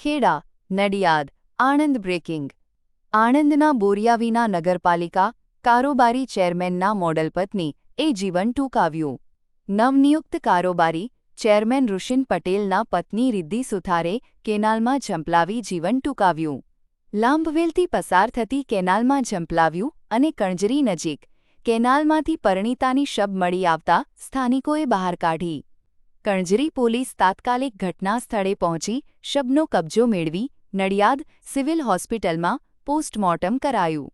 Kheda, Nadiad, Anand breaking. આણંદના બોરિયાવીના નગરપાલિકા કારોબારી ચેરમેનના મોડલ પત્ની એ જીવન ટૂંકાવ્યું. નવનિયુક્ત કારોબારી ચેરમેન ઋષિન પટેલના પત્ની રિદ્ધિ સુથારે કેનાલમાં ઝંપલાવી જીવન ટૂંકાવ્યું. લાંબવેલથી પસાર થતી કેનાલમાં ઝંપલાવ્યું અને કણજરી નજીક. કેનાલમાંથી પરિણીતાની શબ મળી આવતા સ્થાનિકોએ બહાર કાઢી. કણજરી પોલીસ તાત્કાલિક ઘટના સ્થળે પહોંચી, શબનો કબજો મેળવી, નડિયાદ સિવિલ હોસ્પિટલમાં પોસ્ટમોર્ટમ કરાયું.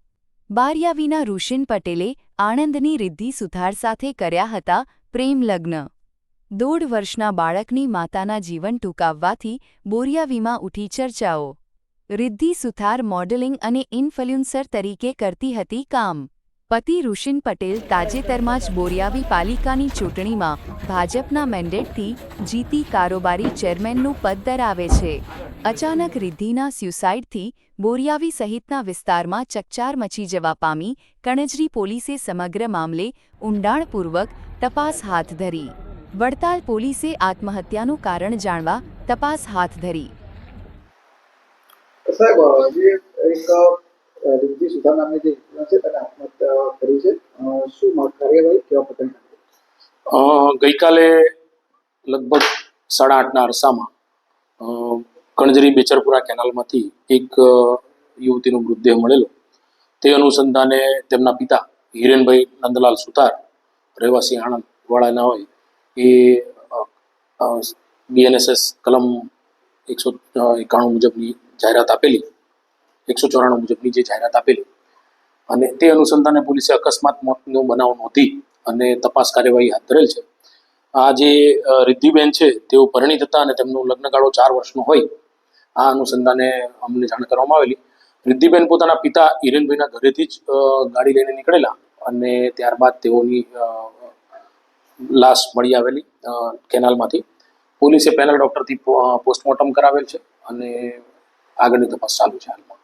બારિયાવીના ઋષિન પટેલે આણંદની રિદ્ધિ સુથાર સાથે કર્યા હતા પ્રેમ લગ્ન. દોઢ વર્ષના બાળકની માતાના જીવન ટૂંકાવવાથી બોરિયાવીમાં ઉઠી ચર્ચાઓ. રિદ્ધિ સુથાર મોડલિંગ અને ઇન્ફલ્યુન્સર તરીકે કરતી હતી કામ. પતિ ઋષિન પટેલ તાજેતરમાં જ બોરિયાવી પાલિકાની ચૂંટણીમાં ભાજપના મેન્ડેટથી જીતી કારોબારી ચેરમેનનું પદ ધરાવે છે. અચાનક રિદ્ધિના સ્યુસાઇડથી બોરિયાવી સહિતના વિસ્તારમાં ચકચાર મચી જવા પામી કણજરી પોલીસે સમગ્ર મામલે ઊંડાણપૂર્વક તપાસ હાથ ધરી. વડતાલ પોલીસે આત્મહત્યાનું કારણ જાણવા તપાસ હાથ ધરી. સાહેબ એક રિદ્ધિ સુધા નામની જે ઘટના છે તેને કરી છે? શું કાર્યવાહી કેવા પ્રકારની ગઈકાલે લગભગ સાડા આઠના અરસામાં કણજરી બેચરપુરા કેનાલમાંથી એક યુવતીનો મૃતદેહ મળેલો. તે અનુસંધાને તેમના પિતા હિરેનભાઈ નંદલાલ સુતાર, રહેવાસી આણંદ વાળાના હોય, એ બીએનએસએસ કલમ એકસો એકાણું મુજબની જાહેરાત આપેલી, એકસો ચોરાણું મુજબની જે જાહેરાત આપેલી અને તે અનુસંધાને પોલીસે અકસ્માત મોતનો બનાવ નોંધી અને તપાસ કાર્યવાહી હાથ ધરેલ છે. આ જે રિદ્ધિબેન છે, તેઓ પરિણીત હતા અને તેમનો લગ્નગાળો ચાર વર્ષનો હોય. આ અનુસંધાને અમને જાણ કરવામાં આવેલી. રિદ્ધિબેન પોતાના પિતા હિરેનભાઈના ઘરેથી જ ગાડી લઈને નીકળેલા અને ત્યારબાદ તેઓની લાશ મળી આવેલી કેનાલમાંથી. પોલીસે પેનલ ડૉક્ટરથી પોસ્ટમોર્ટમ કરાવેલ છે અને આગળની તપાસ ચાલુ છે હાલમાં.